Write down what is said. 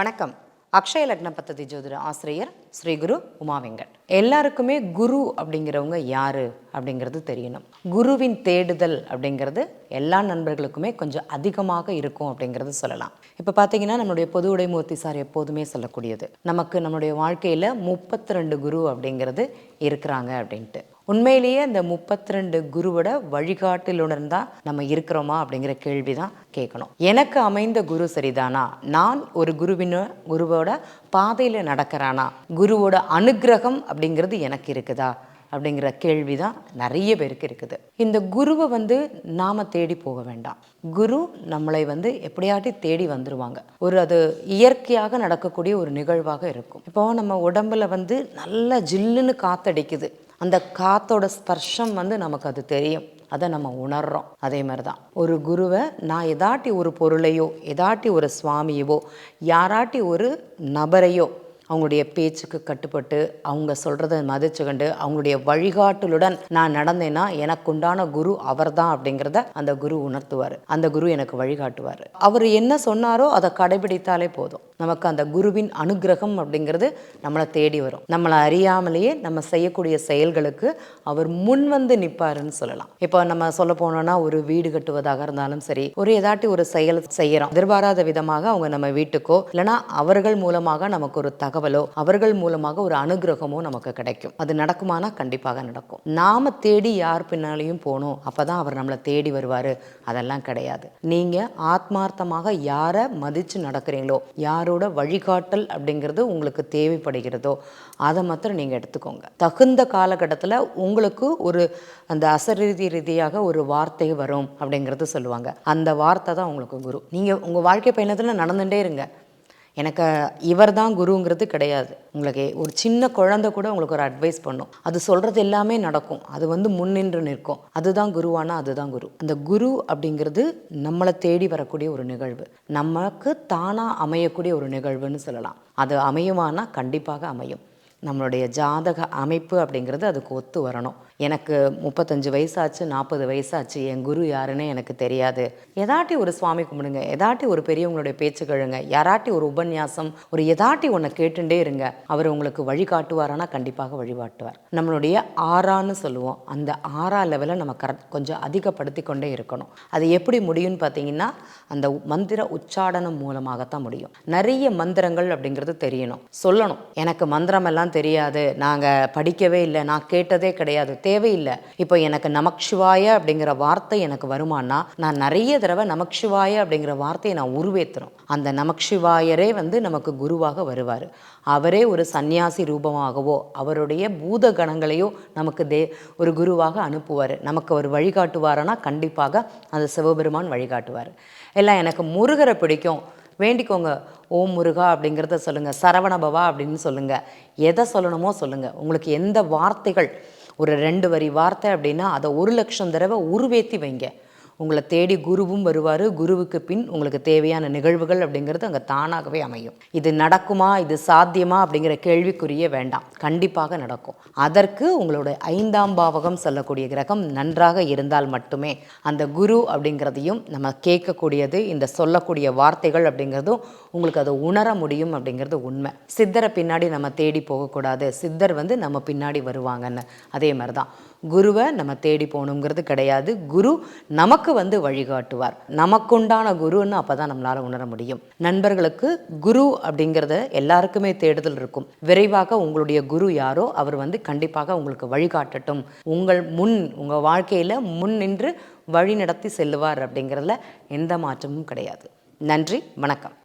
வணக்கம். அக்ஷய லக்ன பத்ததி ஜோதிட ஆசிரியர் ஸ்ரீ குரு உமாவெங்கட் எல்லாருக்குமே குரு அப்படிங்கிறவங்க யாரு அப்படிங்கிறது தெரியணும். குருவின் தேடுதல் அப்படிங்கிறது எல்லா நண்பர்களுக்குமே கொஞ்சம் அதிகமாக இருக்கும் அப்படிங்கிறது சொல்லலாம். இப்போ பார்த்தீங்கன்னா நம்மளுடைய பொது உடைமூர்த்தி சார் எப்போதுமே சொல்லக்கூடியது. நமக்கு நம்மளுடைய வாழ்க்கையில் முப்பத்தி ரெண்டு குரு அப்படிங்கிறது இருக்கிறாங்க அப்படின்ட்டு. உண்மையிலேயே அந்த முப்பத்தி ரெண்டு குருவோட வழிகாட்டிலுடன் தான் நம்ம இருக்கிறோமா அப்படிங்கிற கேள்வி தான் கேட்கணும். எனக்கு அமைந்த குரு சரிதானா? நான் ஒரு குருவின குருவோட பாதையில் நடக்கிறானா? குருவோட அனுக்கிரகம் அப்படிங்கிறது எனக்கு இருக்குதா? அப்படிங்கிற கேள்வி தான் நிறைய பேருக்கு இருக்குது. இந்த குருவை வந்து நாம் தேடி போக வேண்டாம். குரு நம்மளை வந்து எப்படியாட்டி தேடி வந்துடுவாங்க ஒரு அது இயற்கையாக நடக்கக்கூடிய ஒரு நிகழ்வாக இருக்கும். இப்போ நம்ம உடம்புல வந்து நல்ல ஜில்லுன்னு காத்தடிக்குது. அந்த காத்தோட ஸ்பர்ஷம் வந்து நமக்கு அது தெரியும். அதை நம்ம உணர்றோம். அதே மாதிரி தான் ஒரு குருவை நான் எதாட்டி ஒரு பொருளையோ எதாட்டி ஒரு சுவாமியவோ யாராட்டி ஒரு நபரையோ அவங்களுடைய பேச்சுக்கு கட்டுப்பட்டு அவங்க சொல்கிறத மதிச்சுக்கண்டு அவங்களுடைய வழிகாட்டலுடன் நான் நடந்தேன்னா எனக்கு உண்டான குரு அவர்தான் அப்படிங்கிறத அந்த குரு உணர்த்துவார். அந்த குரு எனக்கு வழிகாட்டுவார். அவர் என்ன சொன்னாரோ அதை கடைபிடித்தாலே போதும். நமக்கு அந்த குருவின் அனுகிரகம் அப்படிங்கிறது நம்மளை தேடி வரும். நம்மளை அறியாமலேயே நம்ம செய்யக்கூடிய செயல்களுக்கு அவர் முன் வந்து நிற்பாருன்னு சொல்லலாம். இப்போ நம்ம சொல்ல போனோம்னா ஒரு வீடு கட்டுவதாக இருந்தாலும் சரி ஒரு ஏதாட்டி ஒரு செயல் செய்யறோம். எதிர்பாராத விதமாக அவங்க நம்ம வீட்டுக்கோ இல்லைன்னா அவர்கள் மூலமாக நமக்கு ஒரு தகவலோ அவர்கள் மூலமாக ஒரு அனுகிரகமோ நமக்கு கிடைக்கும். அது நடக்குமானா கண்டிப்பாக நடக்கும். நாம தேடி யார் பின்னாலையும் போகணும் அப்பதான் அவர் நம்மளை தேடி வருவாரு. அதெல்லாம் கிடையாது. நீங்க ஆத்மார்த்தமாக யாரை மதிச்சு நடக்கிறீங்களோ யாரோட வழிகாட்டல் அப்படிங்கிறது உங்களுக்கு தேவைப்படுகிறதோ அதை மாத்திரம் நீங்கள் எடுத்துக்கோங்க. தகுந்த காலகட்டத்தில் உங்களுக்கு ஒரு அந்த அசரீதி ரீதியாக ஒரு வார்த்தை வரும் அப்படிங்கிறது சொல்லுவாங்க. அந்த வார்த்தை தான் உங்களுக்கு குரு. நீங்கள் உங்கள் வாழ்க்கை பயணத்தில் நடந்துகிட்டே இருங்க. எனக்கு இவர் தான் குருங்கிறது கிடையாது. உங்களுக்கு ஒரு சின்ன குழந்தை கூட உங்களுக்கு ஒரு அட்வைஸ் பண்ணும். அது சொல்கிறது எல்லாமே நடக்கும். அது வந்து முன்னின்று நிற்கும். அதுதான் குருவானா அதுதான் குரு. அந்த குரு அப்படிங்கிறது நம்மளை தேடி வரக்கூடிய ஒரு நிகழ்வு. நமக்கு தானாக அமையக்கூடிய ஒரு நிகழ்வுன்னு சொல்லலாம். அது அமையுமானா கண்டிப்பாக அமையும். நம்மளுடைய ஜாதக அமைப்பு அப்படிங்கிறது அதுக்கு ஒத்து வரணும். எனக்கு முப்பத்தஞ்சு வயசாச்சு நாற்பது வயசாச்சு. என் குரு யாருன்னு எனக்கு தெரியாது. எதாட்டி ஒரு சுவாமி கும்பிடுங்க. எதாட்டி ஒரு பெரியவங்களுடைய பேச்சு கேளுங்க. யாராட்டி ஒரு உபன்யாசம் ஒரு எதாட்டி ஒன்றை கேட்டுட்டே இருங்க. அவர் உங்களுக்கு வழிகாட்டுவாரானா கண்டிப்பாக வழிகாட்டுவார் நம்மளுடைய ஆறான்னு சொல்லுவோம். அந்த ஆறா லெவலை நம்ம கரெக்ட் கொஞ்சம் அதிகப்படுத்தி கொண்டே இருக்கணும். அது எப்படி முடியும்னு பார்த்தீங்கன்னா அந்த மந்திர உச்சாடனம் மூலமாகத்தான் முடியும். நிறைய மந்திரங்கள் அப்படிங்கிறது தெரியணும். சொல்லணும். எனக்கு மந்திரம் எல்லாம் தெரியாது. நாங்கள் படிக்கவே இல்லை. நான் கேட்டதே கிடையாது. தேவையில்லை. இப்போ எனக்கு நமக்ஷிவாய அப்படிங்கிற வார்த்தை எனக்கு வருமானா நான் நிறைய தடவை நமக்ஷிவாய அப்படிங்கிற வார்த்தையை நான் உருவேற்றுறோம் அந்த நமக்ஷிவாயரே வந்து நமக்கு குருவாக வருவார். அவரே ஒரு சந்நியாசி ரூபமாகவோ அவருடைய பூத கணங்களையோ நமக்கு தே ஒரு குருவாக அனுப்புவார். நமக்கு அவர் வழிகாட்டுவாரனா கண்டிப்பாக அந்த சிவபெருமான் வழிகாட்டுவார். எல்லாம் எனக்கு முருகரை பிடிக்கும். வேண்டிக்கோங்க. ஓம் முருகா அப்படிங்கிறத சொல்லுங்கள் சரவணபவா அப்படின்னு சொல்லுங்கள் எதை சொல்லணுமோ சொல்லுங்கள் உங்களுக்கு எந்த வார்த்தைகள் ஒரு ரெண்டு வரி வார்த்தை அப்படின்னா அதை ஒரு லட்சம் தடவை உருவேற்றி வைங்க. உங்களை தேடி குருவும் வருவார். குருவுக்கு பின் உங்களுக்கு தேவையான நிகழ்வுகள் அப்படிங்கிறது அங்கே தானாகவே அமையும். இது நடக்குமா? இது சாத்தியமா? அப்படிங்கிற கேள்விக்குரிய வேண்டாம். கண்டிப்பாக நடக்கும். அதற்கு உங்களுடைய ஐந்தாம் பாவகம் சொல்லக்கூடிய கிரகம் நன்றாக இருந்தால் மட்டுமே அந்த குரு அப்படிங்கிறதையும் நம்ம கேட்கக்கூடியது இந்த சொல்லக்கூடிய வார்த்தைகள் அப்படிங்கிறதும் உங்களுக்கு அதை உணர முடியும் அப்படிங்கிறது உண்மை. சித்தரை பின்னாடி நம்ம தேடி போகக்கூடாது. சித்தர் வந்து நம்ம பின்னாடி வருவாங்கன்னு. அதே மாதிரி தான் குருவை நம்ம தேடி போகணுங்கிறது கிடையாது. குரு நமக்கு வந்து வழிகாட்டுவார். நமக்குண்டான குருன்னு அப்போ தான் நம்மளால் உணர முடியும். நண்பர்களுக்கு குரு அப்படிங்கிறத எல்லாருக்குமே தேடுதல் இருக்கும். விரைவாக உங்களுடைய குரு யாரோ அவர் வந்து கண்டிப்பாக உங்களுக்கு வழிகாட்டட்டும். உங்கள் முன் உங்கள் வாழ்க்கையில் முன் நின்று வழி நடத்தி செல்லுவார் அப்படிங்கிறதுல எந்த மாற்றமும் கிடையாது. நன்றி வணக்கம்.